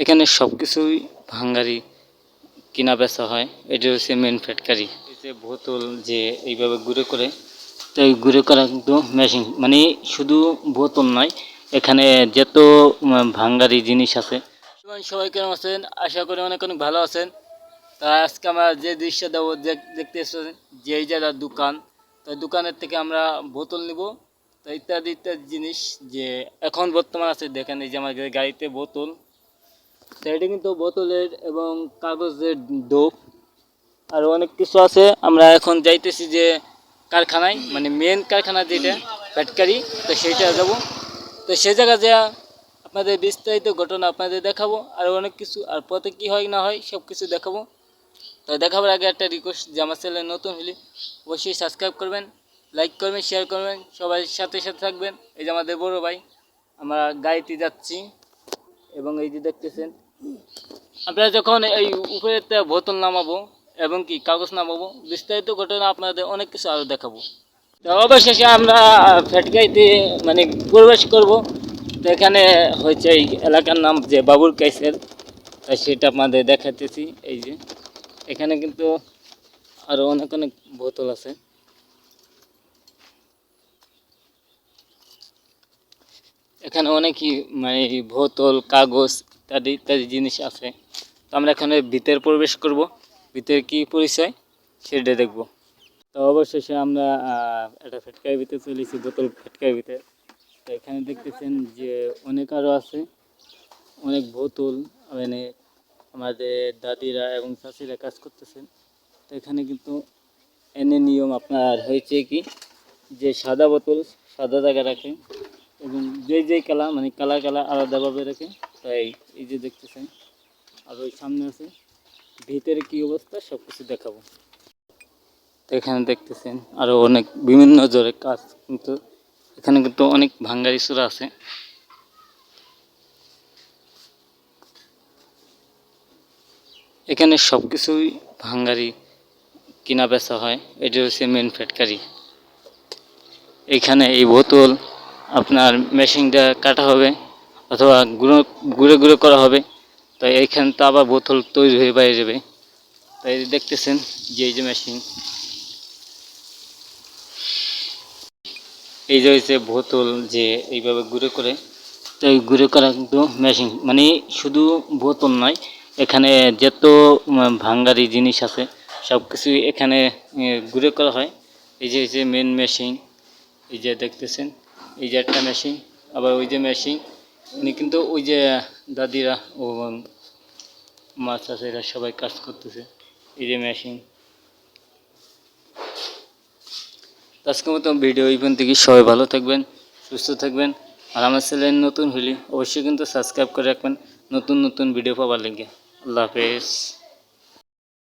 এখানে সব কিছুই ভাঙ্গারি কিনা বেচা হয়। এটা হচ্ছে মেন ফ্যাক্টরি এই যে বোতল যে এইভাবে ঘুরে করে, তো এই ঘুরে করা কিন্তু মেশিন মানে শুধু বোতল নয় এখানে যত ভাঙ্গারি জিনিস আছে। সবাই কেমন আছেন? আশা করি অনেক অনেক ভালো আছেন। তা আজকে আমরা যে দৃশ্য দেবো দেখ- দেখতে এসেছেন, যে এই জায়গার দোকান, তো দোকানের থেকে আমরা বোতল নিব। তো ইত্যাদি ইত্যাদি জিনিস যে এখন বর্তমান আছে, দেখেন এই যে আমাদের গাড়িতে বোতল। তো কিন্তু বোতলের এবং কাগজের ডোপ আর অনেক কিছু আছে। আমরা এখন যাইতেছি যে কারখানায় মানে মেন কারখানা যেটা, ফ্যাক্টরি, তো সেইটা যাব। তো সেই জায়গা যা আপনাদের বিস্তারিত ঘটনা আপনাদের দেখাবো, আর অনেক কিছু, আর পথে কী হয় না হয় সব কিছু দেখাবো। তো দেখাবার আগে একটা রিকোয়েস্ট যে আমার চ্যানেল নতুন হলে অবশ্যই সাবস্ক্রাইব করবেন লাইক করবেন শেয়ার করবেন, সবাই সাথে সাথে থাকবেন। এই যে আমাদের বড় ভাই, আমরা গাড়িতে যাচ্ছি। এবং এই যে দেখতেছেন আপনারা যখন এই উপরে একটা বোতল নামাবো এবং কি কাগজ নামাবো, বিস্তারিত ঘটনা আপনাদের অনেক কিছু আরও দেখাবো। তো অবশেষে আমরা ফ্যাটগাইতে মানে প্রবেশ করব। তো এখানে হয়েছে এই এলাকার নাম যে বাবুর কাইসের সেটা আপনাদের দেখাতেছি এই যে, এখানে কিন্তু আরও অনেক অনেক বোতল আছে। এখানে অনেকই মানে বোতল, কাগজ ইত্যাদি ইত্যাদি জিনিস আছে। তো আমরা এখানে ভিতরে প্রবেশ করব। ভিতরে কি পরিচয় সেটা দেখব। তো অবশেষে আমরা একটা ফেটকার ভিতরে চলেছি বোতল ফেটকার ভিতরে তো এখানে দেখতেছেন যে অনেক আরও আছে। অনেক বোতল মানে আমাদের দাদিরা এবং চাষিরা কাজ করতেছেন। তো এখানে কিন্তু এনে নিয়ম আপনার হয়েছে কি? যে সাদা বোতল সাদা জায়গা রাখে এবং যে যেই কালা মানে কালা কালা আলাদাভাবে রাখে, তাই এই যে দেখতেছেন, আর ওই সামনে আছে। ভিতরে কি অবস্থা সব কিছু দেখাবো। এখানে দেখতেছেন আরও অনেক বিভিন্ন জোরে কাজ, কিন্তু এখানে কিন্তু অনেক ভাঙ্গারি সুরা আছে। এখানে সব কিছুই ভাঙ্গারি কিনা বেচা হয়, এটা হচ্ছে মেন ফ্যাটকারি এখানে এই বোতল আপনার মেশিনটা কাটা হবে অথবা গুঁড়ো গুঁড়ো গুঁড়ো করা হবে। তো এইখান তো আবার বোতল তৈরি হয়ে বাইরে যাবে। তাই দেখতেছেন যে এই যে মেশিন। এই যে হচ্ছে বোতল যে এইভাবে গুঁড়ো করে। তো এই গুঁড়ো করা কিন্তু মেশিন। মানে শুধু বোতল নয়, এখানে যত ভাঙ্গারি জিনিস আছে সব কিছুই এখানে গুঁড়ো করা হয়। এই যে যে মেন মেশিন এই যে দেখতেছেন। এই যে একটা মেশিন আবার ওই যে মেশিন উনি কিন্তু ওই যে দাদিরা ও মাছ এরা সবাই কাজ করতেছে, এই যে মেশিন আজকের মতো ভিডিও এই পর্যন্ত থেকে সবাই ভালো থাকবেন, সুস্থ থাকবেন, আর আমার চ্যানেল নতুন হলে অবশ্যই কিন্তু সাবস্ক্রাইব করে রাখবেন, নতুন নতুন ভিডিও পাবার লেগে। আল্লাহ হাফেজ।